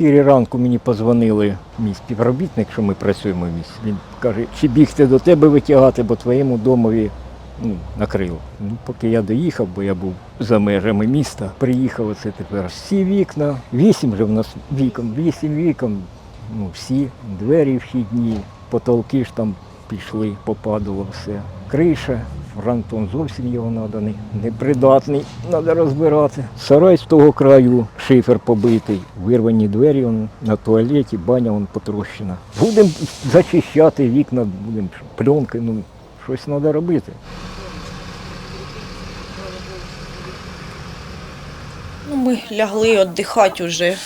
4 ранку мені позвонили мій співробітник, що ми працюємо в місті. Він каже, чи бігти до тебе витягати, бо твоєму домові ну, накрило. Ну, поки я доїхав, бо я був за межами міста, приїхав оце тепер всі вікна, вісім вже в нас вікон, вісім вікон, ну, всі двері вхідні, потолки ж там пішли, попадало все. Криша, фронтон зовсім його наданий, непридатний, треба розбирати. Сарай з того краю, шифер побитий, вирвані двері он, на туалеті, баня он потрощена. Будемо зачищати вікна, будемо пленки, ну щось треба робити. Ну, ми лягли віддихати вже,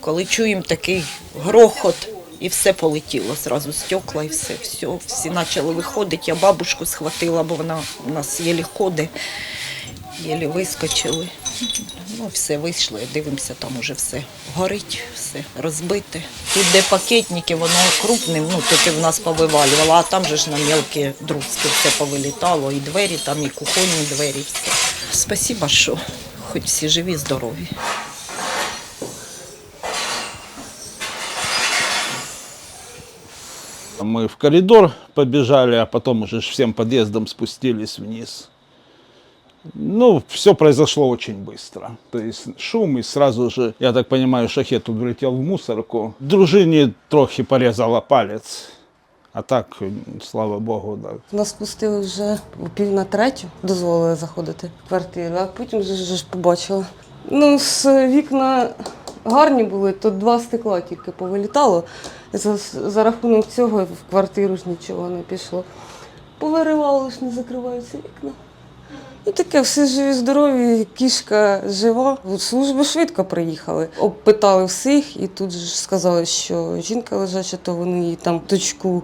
коли чуємо такий грохот, і все полетіло зразу, стекла і все, все. Всі почали виходити. Я бабушку схватила, бо вона у нас єлі ходить, єлі вискочили. Ну, все вийшли, дивимося, там уже все горить, все розбите. Тут, де пакетники, воно крупним, ну тільки в нас повивалювало, а там же ж на мелкі друзки все повилітало, і двері, там, і кухонні двері, все. Спасибо, що хоч всі живі, здорові. Мы в коридор побежали, а потом уже ж всем подъездом спустились вниз. Ну, все произошло очень быстро. То есть шум, и сразу же, я так понимаю, шахет тут влетел в мусорку. Дружині трохи порезала палець. А так, слава Богу, да. Нас пустили вже у пів на третю, дозволили заходити в квартиру, а потім вже, вже ж побачила. Ну, з вікна гарні були, то два стекла тільки повилітало. За, за рахунок цього в квартиру ж нічого не пішло. Повиривало ж не закриваються вікна. І таке, всі живі, здорові, кішка жива. Служби швидко приїхали. Обпитали всіх, і тут ж сказали, що жінка лежача, то вони її там дочку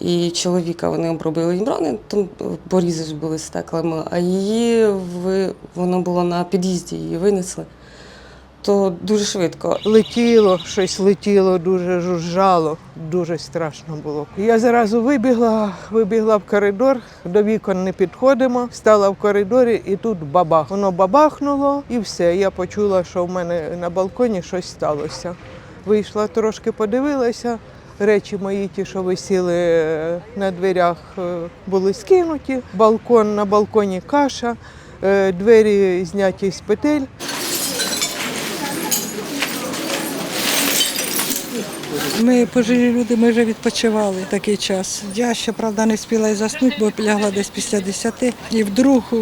і чоловіка вони обробили їм рани, там порізи ж були стеклами, а її ви, вона була на під'їзді, її винесли. То дуже швидко. Летіло, щось летіло, дуже жужжало, дуже страшно було. Я зразу вибігла, вибігла в коридор, до вікон не підходимо, стала в коридорі і тут бабах. Воно бабахнуло і все. Я почула, що в мене на балконі щось сталося. Вийшла трошки, подивилася. Речі мої, ті, що висіли е, на дверях, е, були скинуті. Балкон на балконі каша, е, двері зняті з петель. Ми пожилі люди, ми вже відпочивали такий час. Я ще правда не спіла і заснути, бо лягла десь після 10. І вдруг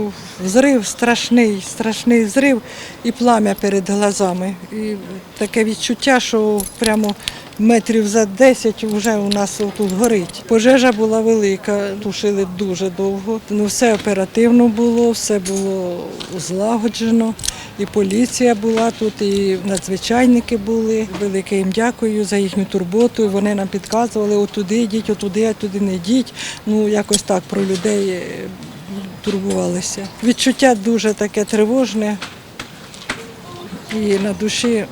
взрив страшний, страшний взрив і плам'я перед глазами. І таке відчуття, що прямо метрів за 10 вже у нас тут горить. Пожежа була велика, тушили дуже довго. Ну все оперативно було, все було злагоджено. І поліція була тут, і надзвичайники були. Велике їм дякую за їхню турботу. Вони нам підказували, отуди йдіть, отуди, а туди не йдіть. Ну, якось так про людей е, турбувалися. Відчуття дуже таке тривожне і на душі